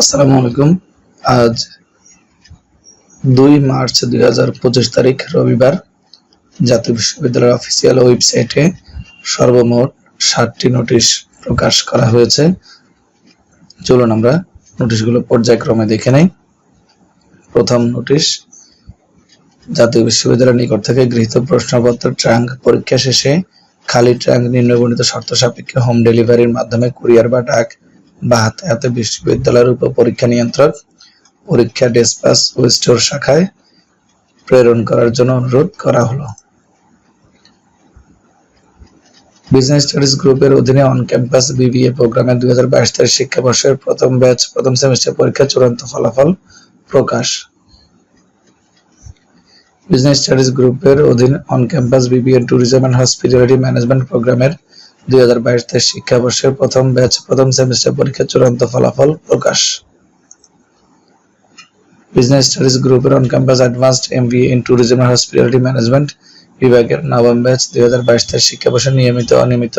আসসালামু আলাইকুম। আজ দুই মার্চ দুই হাজার পঁচিশ তারিখ, রবিবার, জাতীয় বিশ্ববিদ্যালয়ের অফিসিয়াল ওয়েবসাইটে সর্বমোট ষাটটি নোটিশ প্রকাশ করা হয়েছে। চলুন আমরা নোটিশগুলো পর্যায়ক্রমে দেখে নেই। প্রথম নোটিশ, জাতীয় বিশ্ববিদ্যালয়ের নিকট থেকে গৃহীত প্রশ্নপত্র ট্রাঙ্ক পরীক্ষা শেষে খালি ট্রাঙ্ক নিম্নবর্ণিত শর্ত সাপেক্ষে হোম ডেলিভারির মাধ্যমে কুরিয়ার বা ডাক বা হাতে হাতে বিশ্ববিদ্যালয়ের উপ পরীক্ষা নিয়ন্ত্রক, পরীক্ষা ডেসপাস ও স্টোর শাখায় প্রেরণ করার জন্য অনুরোধ করা হলো। বিজনেস স্টাডিজ গ্রুপের অধীনে অন ক্যাম্পাস বিবিএ প্রোগ্রামে দুই হাজার বাইশ তারিখ শিক্ষাবর্ষের প্রথম ব্যাচ প্রথম সেমিস্টার পরীক্ষা চূড়ান্ত ফলাফল প্রকাশ। বিজনেস স্টাডিজ গ্রুপের অধীন on campus BBA tourism and hospitality management প্রোগ্রামের দুই হাজার বাইশ তেইশ শিক্ষাবর্ষের প্রথম ব্যাচ, প্রথম সেমিস্টার পরীক্ষার চূড়ান্ত ফলাফল প্রকাশ। বিজনেস স্টাডিজ গ্রুপের on campus advanced MBA in tourism and hospitality management বিভাগের নবম ব্যাচ, দুই হাজার বাইশ নিয়মিত, অনিয়মিত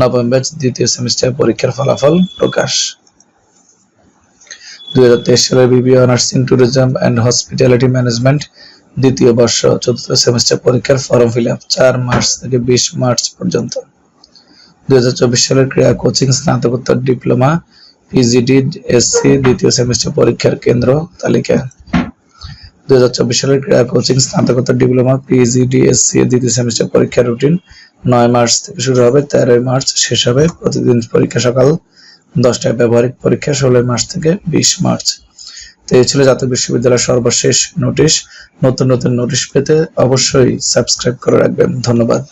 নবম ব্যাচ, দ্বিতীয় সেমিস্টার পরীক্ষার ফলাফল প্রকাশ। দুই হাজার তেইশ সালের BBA honours in tourism and hospitality management দ্বিতীয় বর্ষ, চতুর্থ সেমিস্টার পরীক্ষার ফর্ম ফিল আপ চার মার্চ থেকে বিশ মার্চ পর্যন্ত। দুই হাজার চব্বিশ সালের ক্রীড়া কোচিং স্নাতকোত্তর ডিপ্লোমা পিজিডি এসসি দ্বিতীয় সেমিস্টার পরীক্ষার কেন্দ্র তালিকা। দুই হাজার চব্বিশ সালের ক্রীড়া কোচিং স্নাতকোত্তর ডিপ্লোমা পিজিডি এসসি দ্বিতীয় সেমিস্টার পরীক্ষার রুটিন নয় মার্চ থেকে শুরু হবে, তেরোই মার্চ শেষ হবে, প্রতিদিন পরীক্ষা সকাল দশটায় ব্যবহারিক পরীক্ষা, ষোলোই মার্চ থেকে বিশ মার্চ। তো এই ছিল জাতীয় বিশ্ববিদ্যালয়ের সর্বশেষ নোটিশ। নতুন নতুন নোটিশ পেতে অবশ্যই সাবস্ক্রাইব করে রাখবেন। ধন্যবাদ।